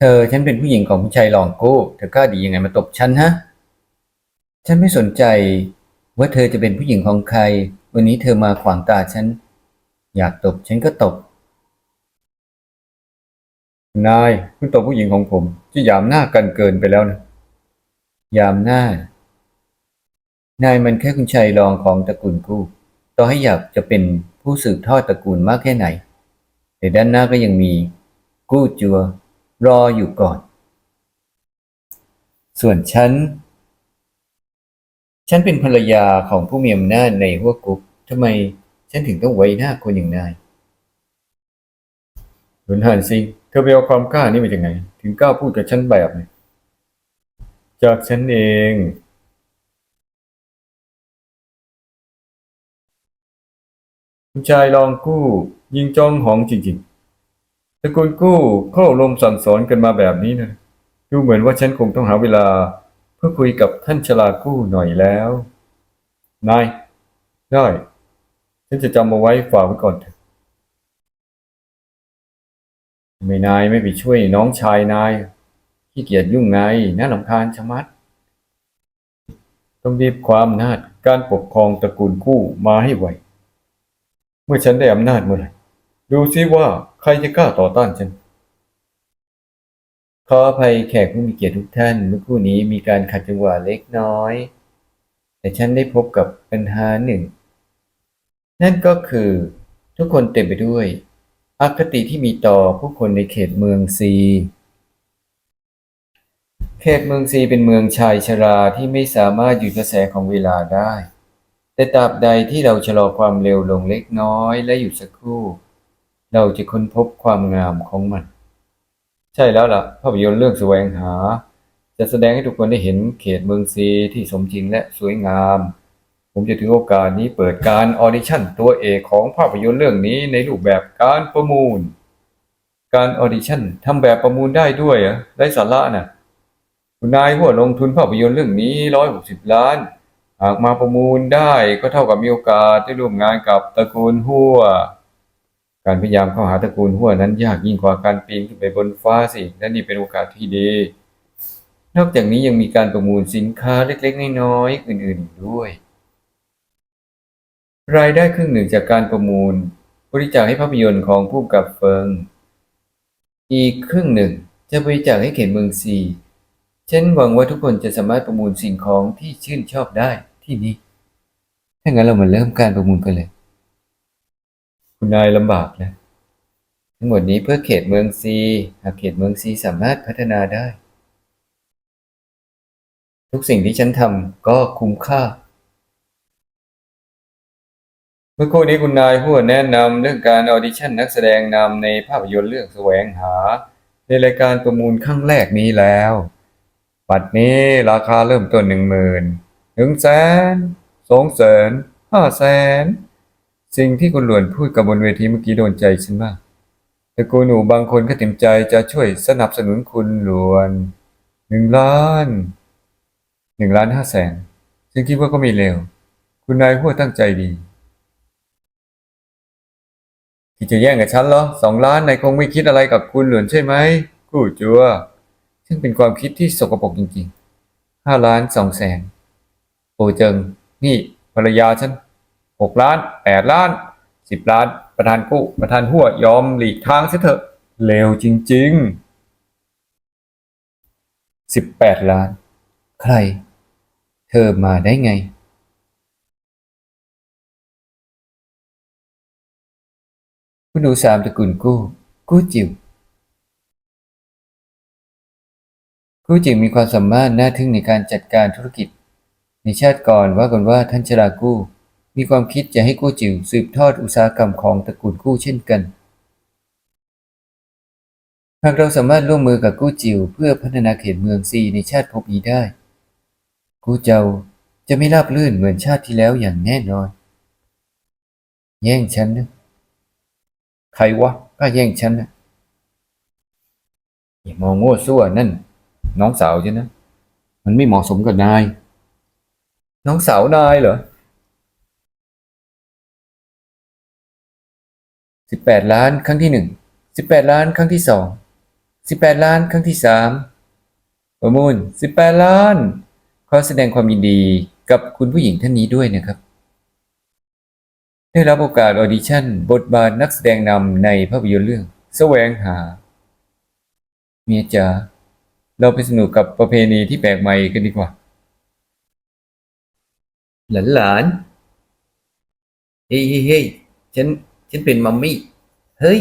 เธอฉันเป็นผู้หญิงของผู้ชายหลองกู้เธอกล้าดียังไงมาตบฉันฮะ ฉันไม่สนใจว่าเธอจะเป็นผู้หญิงของใคร วันนี้เธอมาขวางตาฉัน อยากตบฉันก็ตบ นายคุณตบผู้หญิงของผมที่หยามหน้ากันเกินไปแล้วนะ ยามหน้า นายมันแค่คุณชายรองของตระกูลกู้ ต่อให้อยากจะเป็นผู้สืบทอดตระกูลมากแค่ไหน แต่ด้านหน้าก็ยังมีกู้จัว รออยู่ก่อน ส่วนฉัน ฉันเป็นภรรยาของผู้มีอำนาจในหัวกุ๊กทำไมฉันถึงต้องไว้หน้าคนอย่างนายหนุนหันซิงเธอไปเอาความกล้านี่มาจากไหน ถึงกล้าพูดกับฉันแบบนี้จากฉันเอง คุณชายลองกู้ ยิงจ้องหองจริง ๆ ตระกูลกู้เข้าลมสั่งสอนกันมาแบบนี้นะดูเหมือนว่าฉันคงต้องหาเวลา เพื่อคุยกับท่านชลากู้หน่อยแล้ว นาย ได้ ฉันจะจำเอาไว้ฝากไว้ก่อนเถอะไม่นายไม่ไปช่วยน้องชายนายขี้เกียจยุ่งไงน่าลำคาญชะมัด ต้องรีบความอำนาจการปกครองตระกูลกู้มาให้ไว เมื่อฉันได้อำนาจเมื่อไหร่ ดูซิว่าใครจะกล้าต่อต้านฉัน ขออภัยแขกผู้มีเกียรติทุกท่านเมื่อคู่นี้มีการขัดจังหวะเล็กน้อย แต่ฉันได้พบกับปัญหาหนึ่ง นั่นก็คือทุกคนเต็มไปด้วยอคติที่มีต่อผู้คนในเขตเมืองซี เขตเมืองซีเป็นเมืองชายชราที่ไม่สามารถหยุดกระแสของเวลาได้ แต่ตราบใดที่เราชะลอความเร็วลงเล็กน้อยและหยุดสักครู่ เราจะค้นพบความงามของมัน ใช่แล้วล่ะ ภาพยนตร์เรื่องแสวงหา จะแสดงให้ทุกคนได้เห็นเขตเมืองซีที่สมจริงและสวยงาม ผมจะถือโอกาสนี้เปิดการออดิชั่นตัวเอกของภาพยนตร์เรื่องนี้ในรูปแบบการประมูล การออดิชั่นทำแบบประมูลได้ด้วยเหรอได้สาระน่ะคุณนายหัวลงทุนภาพยนตร์เรื่องนี้ร้อยหกสิบล้าน หากมาประมูลได้ก็เท่ากับมีโอกาสได้ร่วมงานกับตระกูลหัว การพยายามเข้าหาตระกูลหัวนั้นยากยิ่งกว่าการปีนขึ้นไปบนฟ้าสิและนี่เป็นโอกาสที่ดี นอกจากนี้ยังมีการประมูลสินค้าเล็กๆ น้อยๆอื่นๆอีกด้วย รายได้ครึ่งหนึ่งจากการประมูล บริจาคให้ภาพยนตร์ของผู้กับเฟิง อีกครึ่งหนึ่งจะบริจาคให้เขตเมืองซีฉันหวังว่าทุกคนจะสามารถประมูลสิ่งของที่ชื่นชอบได้ที่นี่ถ้างั้นเรามาเริ่มการประมูลกันเลย คุณนายลำบากนะ ทั้งหมดนี้เพื่อเขตเมืองซีหากเขตเมืองซีสามารถพัฒนาได้ ทุกสิ่งที่ฉันทำก็คุ้มค่า เมื่อครู่นี้คุณนายหัวแนะนำเรื่องการออดิชั่นนักแสดงนำในภาพยนตร์เรื่องแสวงหา ในรายการประมูลครั้งแรกนี้แล้วบัตรนี้ราคาเริ่มต้นหนึ่งหมื่นหนึ่งแสนสองแสนห้าแสน สิ่งที่คุณหลวนพูดกับบนเวทีเมื่อกี้โดนใจฉันมากแต่กูหนูบางคนก็เต็มใจจะช่วยสนับสนุนคุณหลวนหนึ่งล้านหนึ่งล้านห้าแสนฉันคิดว่าก็ไม่เลวคุณนายหัวตั้งใจดีที่จะแย่งกับฉันเหรอสองล้านนายคงไม่คิดอะไรกับคุณหลวนใช่ไหมกู้จัวซึ่งเป็นความคิดที่สกปรกจริงๆห้าล้านสองแสนโอเจิง นี่ภรรยาฉัน หกล้านแปดล้านสิบล้าน ประธานกู้ประธานหัวยอมหลีกทางเสียเถอะเลวจริงๆสิบแปดล้าน ใคร เธอมาได้ไงคุณดูสามตระกูลกู้ กู้จิ๋วกู้จิ๋วมีความสามารถน่าทึ่งในการจัดการธุรกิจ ในชาติก่อนว่ากันว่าท่านชรากู้ มีความคิดจะให้กู้จิ๋วสืบทอดอุตสาหกรรมของตระกูลกู้เช่นกัน หากเราสามารถร่วมมือกับกู้จิ๋วเพื่อพัฒนาเขตเมืองซีในชาติภพนี้ได้ กู้เจ้าจะไม่ราบรื่นเหมือนชาติที่แล้วอย่างแน่นอน แย่งฉันนะใครวะกล้าแย่งฉันนะอย่ามองโง่ซั่วนั่น น้องสาวฉันนะ มันไม่เหมาะสมกับนาย น้องสาวนายเหรอ สิบแปดล้านครั้งที่หนึ่งสิบแปดล้านครั้งที่สองสิบแปดล้านครั้งที่สามประมูลสิบแปดล้าน ขอแสดงความยินดีกับคุณผู้หญิงท่านนี้ด้วยนะครับ ได้รับโอกาสออดิชั่น บทบาทนักแสดงนำในภาพยนตร์เรื่อง แสวงหา เมียจ๋าเราไปสนุกกับประเพณีที่แปลกใหม่กันดีกว่า หลานหลานๆเฮ้ยเฮ้ยเฮ้ยฉัน ฉันเป็นมัมมี่ เฮ้ย